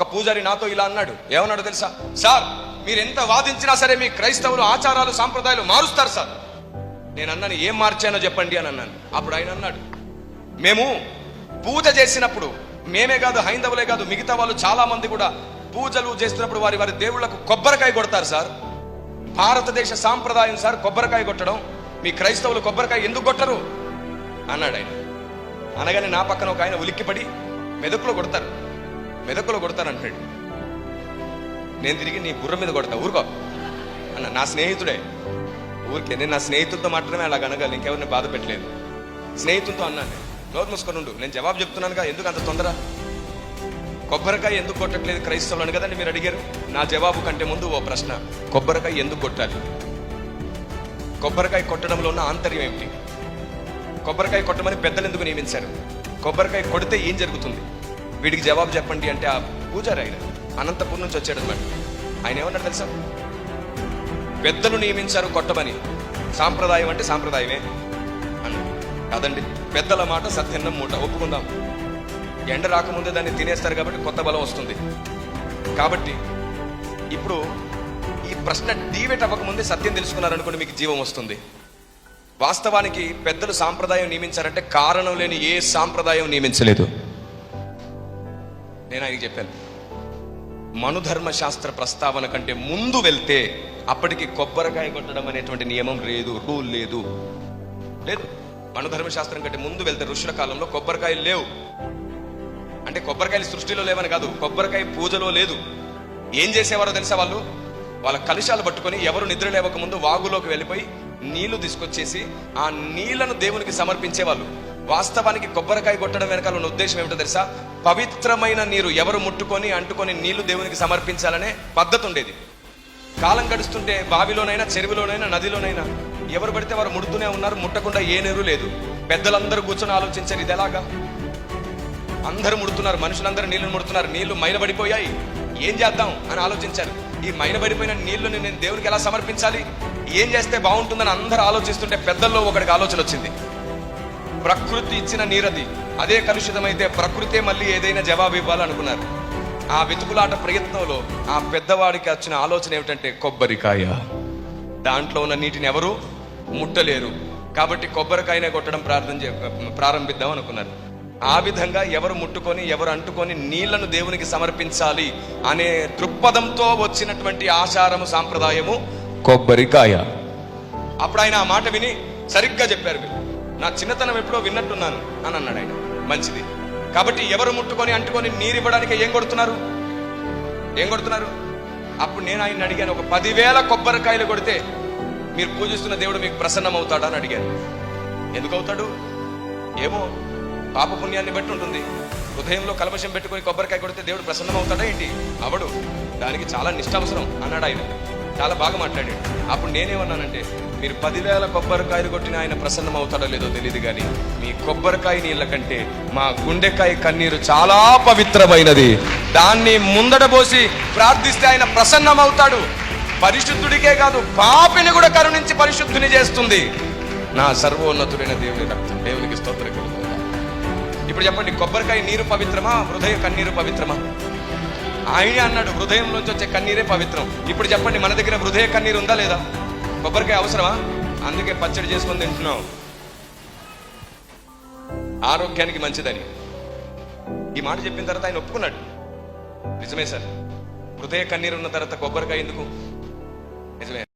ఒక పూజారి నాతో ఇలా అన్నాడు. ఏమన్నాడు తెలుసా? సార్ మీరు ఎంత వాదించినా సరే మీ క్రైస్తవులు ఆచారాలు సాంప్రదాయాలు మారుస్తారు సార్. నేను అన్నాను ఏం మార్చానో చెప్పండి అని అన్నాను. అప్పుడు ఆయన అన్నాడు మేము పూజ చేసినప్పుడు మేమే కాదు హైందవులే కాదు మిగతా వాళ్ళు చాలా మంది కూడా పూజలు చేస్తున్నప్పుడు వారి వారి దేవుళ్ళకు కొబ్బరికాయ కొడతారు సార్. భారతదేశ సాంప్రదాయం సార్ కొబ్బరికాయ కొట్టడం. మీ క్రైస్తవులు కొబ్బరికాయ ఎందుకు కొట్టరు? అన్నాడు ఆయన. అనగానే నా పక్కన ఒక ఆయన ఉలిక్కిపడి మెదకులో కొడతారు. మెదకులో కొడతారు అంటాడు నేను తిరిగి నీ బుర్ర మీద కొడతా ఊరుకో. అన్న నా స్నేహితుడే. ఊరికే నేను నా స్నేహితులతో మాత్రమే అలా అనగాలి ఇంకెవరిని బాధ పెట్టలేదు. స్నేహితులతో అన్నాను నేను. నోరు మూసుకొని ఉండు నేను జవాబు చెప్తున్నానుగా ఎందుకు అంత తొందర? కొబ్బరికాయ ఎందుకు కొట్టట్లేదు క్రైస్తవులు అని కదండి మీరు అడిగారు? నా జవాబు కంటే ముందు ఓ ప్రశ్న కొబ్బరికాయ ఎందుకు కొట్టాలి? కొబ్బరికాయ కొట్టడంలో ఉన్న ఆంతర్యం ఏమిటి? కొబ్బరికాయ కొట్టమని పెద్దలు ఎందుకు నియమించారు? కొబ్బరికాయ కొడితే ఏం జరుగుతుంది? వీడికి జవాబు చెప్పండి అంటే ఆ పూజారి ఆయన అనంతపూర్ నుంచి వచ్చాడు అనమాట ఆయన ఏమన్నాడు తెలుసా? పెద్దలు నియమించారు కొట్టమని. సాంప్రదాయం అంటే సాంప్రదాయమే అన్నాడు. కాదండి పెద్దల మాట సత్యన్నం మూట. ఒప్పుకుందాం. ఎండ రాకముందే దాన్ని తినేస్తారు కాబట్టి కొత్త బలం వస్తుంది. కాబట్టి ఇప్పుడు ఈ ప్రశ్న డీవేట్ అవ్వకముందే సత్యం తెలుసుకున్నారనుకోండి మీకు జీవం వస్తుంది. వాస్తవానికి పెద్దలు సాంప్రదాయం నియమించారంటే కారణం లేని ఏ సాంప్రదాయం నియమించలేదు. నేను ఆయనకి చెప్పాను. మనుధర్మ శాస్త్ర ప్రస్తావన కంటే ముందు వెళ్తే అప్పటికి కొబ్బరికాయ కొట్టడం అనేటువంటి నియమం లేదు రూల్ లేదు. లేదు. మనుధర్మ శాస్త్రం కంటే ముందు వెళ్తే ఋషుల కాలంలో కొబ్బరికాయలు లేవు. అంటే కొబ్బరికాయలు సృష్టిలో లేవని కాదు కొబ్బరికాయ పూజలో లేదు. ఏం చేసేవారో తెలుసా వాళ్ళు? వాళ్ళ కలుషాలు పట్టుకొని ఎవరు నిద్ర లేవక ముందు వాగులోకి వెళ్ళిపోయి నీళ్ళు తీసుకొచ్చేసి ఆ నీళ్ళను దేవునికి సమర్పించేవాళ్ళు. వాస్తవానికి కొబ్బరికాయ కొట్టడం వెనకాల ఉన్న ఉద్దేశం ఏమిటో తెలుసా? పవిత్రమైన నీరు ఎవరు ముట్టుకొని అంటుకొని నీళ్ళు దేవునికి సమర్పించాలనే పద్ధతి ఉండేది. కాలం గడుస్తుంటే బావిలోనైనా చెరువులోనైనా నదిలోనైనా ఎవరు పడితే వారు ముడుతూనే ఉన్నారు ముట్టకుండా ఏ నీరు లేదు. పెద్దలందరూ కూర్చొని ఆలోచించారు ఇది ఎలాగా? అందరూ ముడుతున్నారు మనుషులందరూ నీళ్ళు ముడుతున్నారు నీళ్ళు మైలబడిపోయాయి ఏం చేద్దాం? అని ఆలోచించారు. ఈ మైలబడిపోయిన నీళ్ళను నేను దేవునికి ఎలా సమర్పించాలి? ఏం చేస్తే బాగుంటుందని అందరూ ఆలోచిస్తుంటే పెద్దల్లో ఒకడికి ఆలోచన వచ్చింది. ప్రకృతి ఇచ్చిన నీరది. అదే కలుషితమైతే ప్రకృతే మళ్ళీ ఏదైనా జవాబు ఇవ్వాలనుకున్నారు. ఆ వెతుకులాట ప్రయత్నంలో ఆ పెద్దవాడికి వచ్చిన ఆలోచన ఏమిటంటే కొబ్బరికాయ. దాంట్లో ఉన్న నీటిని ఎవరు ముట్టలేరు. కాబట్టి కొబ్బరికాయనే కొట్టడం ప్రార్థన చే ప్రారంభిద్దాం అనుకున్నారు. ఆ విధంగా ఎవరు ముట్టుకొని ఎవరు అంటుకొని నీళ్ళను దేవునికి సమర్పించాలి అనే దృక్పథంతో వచ్చినటువంటి ఆచారము సాంప్రదాయము కొబ్బరికాయ. అప్పుడు ఆయన ఆ మాట విని సరిగ్గా చెప్పారు మీరు నా చిన్నతనం ఎప్పుడో విన్నట్టున్నాను అని అన్నాడు ఆయన. మంచిది. కాబట్టి ఎవరు ముట్టుకొని అంటుకొని నీరు ఇవ్వడానికి ఏం కొడుతున్నారు? ఏం కొడుతున్నారు? అప్పుడు నేను ఆయన అడిగాను ఒక పదివేల కొబ్బరికాయలు కొడితే మీరు పూజిస్తున్న దేవుడు మీకు ప్రసన్నం అవుతాడా అని అడిగాను. ఎందుకు అవుతాడు ఏమో పాప పుణ్యాన్ని బట్టి ఉంటుంది. హృదయంలో కలమషం పెట్టుకొని కొబ్బరికాయ కొడితే దేవుడు ప్రసన్నం అవుతాడా ఏంటి? అవడు దానికి చాలా నిష్ట అవసరం అన్నాడు ఆయన. చాలా బాగా మాట్లాడాడు. అప్పుడు నేనేమన్నానంటే మీరు పదివేల కొబ్బరికాయలు కొట్టిన ఆయన ప్రసన్నం అవుతాడో లేదో తెలియదు కానీ మీ కొబ్బరికాయ నీళ్ళ కంటే మా గుండెకాయ కన్నీరు చాలా పవిత్రమైనది. దాన్ని ముందట పోసి ప్రార్థిస్తే ఆయన ప్రసన్నం అవుతాడు పరిశుద్ధుడికే కాదు పాపిని కూడా కరుణించి పరిశుద్ధుని చేస్తుంది. నా సర్వోన్నతుడైన దేవుని రక్తం దేవునికి స్తోత్రం. ఇప్పుడు చెప్పండి కొబ్బరికాయ నీరు పవిత్రమా హృదయ కన్నీరు పవిత్రమా? ఆయనే అన్నాడు హృదయంలోంచి వచ్చే కన్నీరే పవిత్రం. ఇప్పుడు చెప్పండి మన దగ్గర హృదయ కన్నీరు ఉందా లేదా? కొబ్బరికాయ అవసరమా? అందుకే పచ్చడి చేసుకొని తింటున్నాం. ఆరోగ్యానికి మంచిదని. ఈ మాట చెప్పిన తర్వాత ఆయన ఒప్పుకున్నాడు. నిజమే సార్. హృదయ కన్నీరు ఉన్న తర్వాత కొబ్బరికాయ ఎందుకు? నిజమే.